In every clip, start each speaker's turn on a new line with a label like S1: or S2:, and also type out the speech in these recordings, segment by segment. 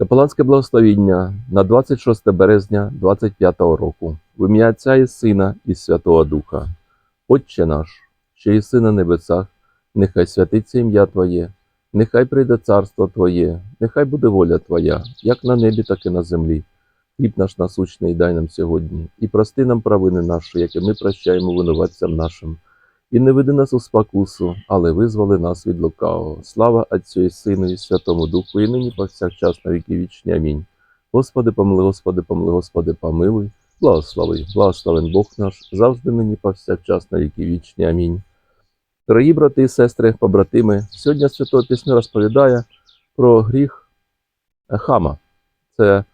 S1: Капеланське благословіння на 26 березня 25 року. В ім'я Отця і Сина і Святого Духа. Отче наш, що єси на небесах, нехай святиться ім'я Твоє, нехай прийде царство Твоє, нехай буде воля Твоя, як на небі, так і на землі. Хліб наш насущний дай нам сьогодні, і прости нам провини наші, які ми прощаємо винуватцям нашим. І не веди нас у спокусу, але визволи нас від лукавого. Слава Отцю і Сину і Святому Духу, і нині повсякчас на віки вічні. Амінь. Господи, помилуй, Господи, помилуй, Господи, помилуй. Благослови, благословен Бог наш, завжди нині повсякчас на віки вічні. Амінь. Дорогі брати і сестри, побратими, сьогодні Святого Пісню розповідає про гріх Хама. Це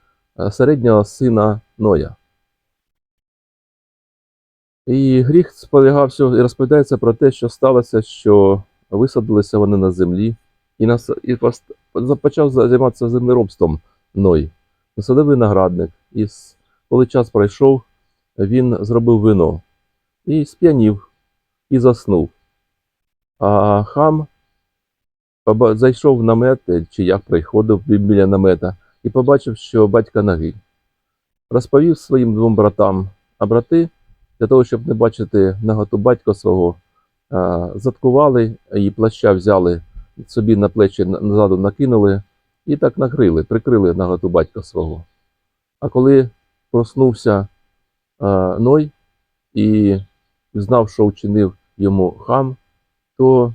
S1: е, середнього сина Ноя. І гріх сполягався і розповідається про те, що сталося, що висадилися вони на землі, і, нас, і почав займатися землеробством Ной. Насадив виноградник, і коли час пройшов, він зробив вино і сп'янів, і заснув. А хам зайшов в намет, е, чи як приходив біля намета, і побачив, що батька нагий. Розповів своїм двом братам, а брати для того, щоб не бачити наготу батька свого, заткували і плаща взяли собі на плечі назаду накинули і так накрили, прикрили наготу батька свого. А коли проснувся Ной і знав, що вчинив йому хам, то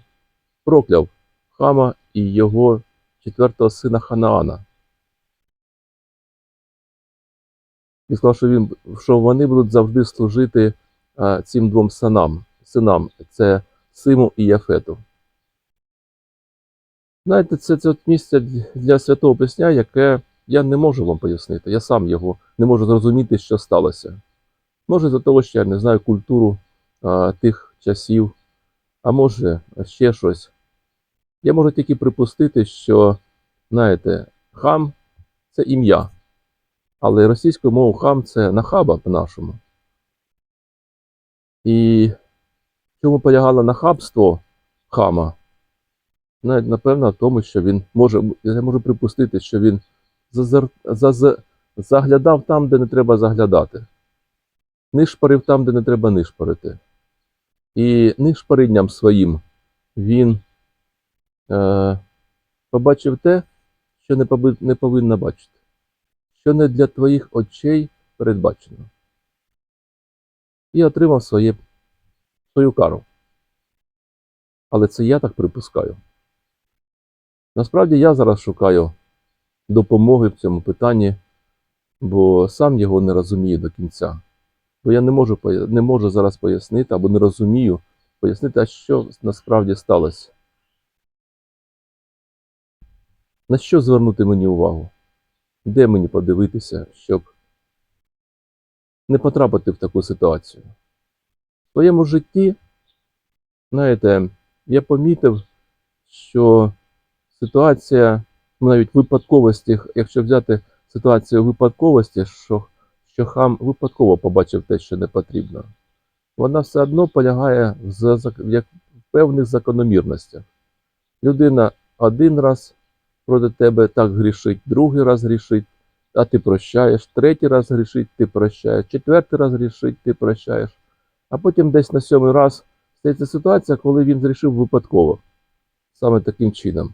S1: прокляв хама і його четвертого сина Ханаана. І сказав, що, він, що вони будуть завжди служити а, цим двом синам, синам це Симу і Яфету. Знаєте, це, це от місце для святого пісня, яке я не можу вам пояснити. Я сам його не можу зрозуміти, що сталося. Може, за того, що я не знаю культуру а, тих часів, а може ще щось. Я можу тільки припустити, що, знаєте, хам це ім'я. Але російською мовою хам це нахаба по-нашому. І в чому полягало нахабство хама? Навіть, напевно, в тому, що він може, я можу припустити, що він зазир, заз, заглядав там, де не треба заглядати, нишпарив там, де не треба нишпарити. І нишпаринням своїм він е, побачив те, що не, повинно бачити що не для твоїх очей передбачено. І отримав своє, свою кару. Але це я так припускаю. Насправді я зараз шукаю допомоги в цьому питанні, бо сам його не розумію до кінця. Бо я не можу, не можу зараз пояснити або не розумію пояснити, а що насправді сталося. На що звернути мені увагу? Де мені подивитися, щоб не потрапити в таку ситуацію? В своєму житті, знаєте, я помітив, що ситуація, ну, навіть випадковості, якщо взяти ситуацію випадковості, що, що хам випадково побачив те, що не потрібно, вона все одно полягає в, в певних закономірностях. Людина один раз проти тебе так грішить, другий раз грішить, а ти прощаєш, третій раз грішить, ти прощаєш, четвертий раз грішить, ти прощаєш. А потім десь на сьомий раз стається ситуація, коли він зрішив випадково, саме таким чином.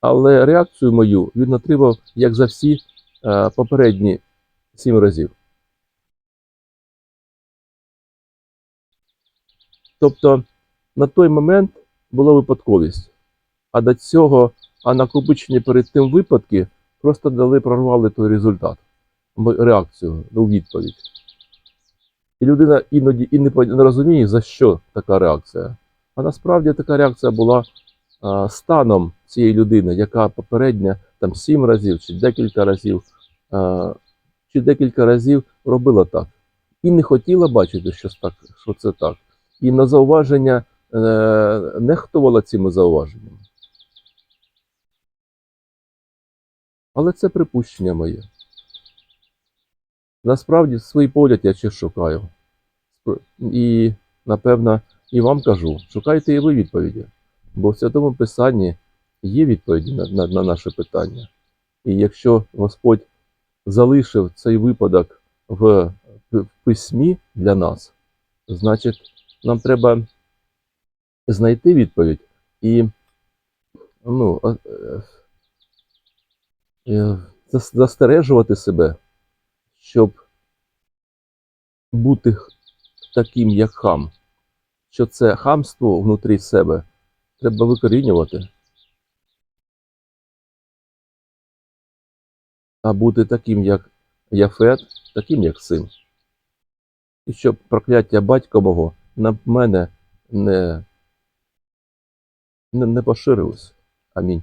S1: Але реакцію мою він отримав, як за всі е, попередні сім разів. Тобто на той момент була випадковість, а до цього а накопичені перед тим випадки просто дали, прорвали той результат, реакцію у відповідь. І людина іноді і не розуміє, за що така реакція. А насправді така реакція була а, станом цієї людини, яка попередня там сім разів чи декілька разів, а, чи декілька разів робила так. І не хотіла бачити, що, так, що це так. І на зауваження е, нехтувала цими зауваженнями. Але це припущення моє. Насправді свій погляд я ще шукаю. І, напевно, і вам кажу, шукайте і ви відповіді. Бо в Святому Писанні є відповіді на, на, на наше питання. І якщо Господь залишив цей випадок в, в письмі для нас, значить, нам треба знайти відповідь і ну, е, застережувати себе, щоб бути таким, як хам, що це хамство внутрі себе треба викорінювати. А бути таким, як Яфет, таким, як син. І щоб прокляття батька мого на мене не, не, не поширилось. Амінь.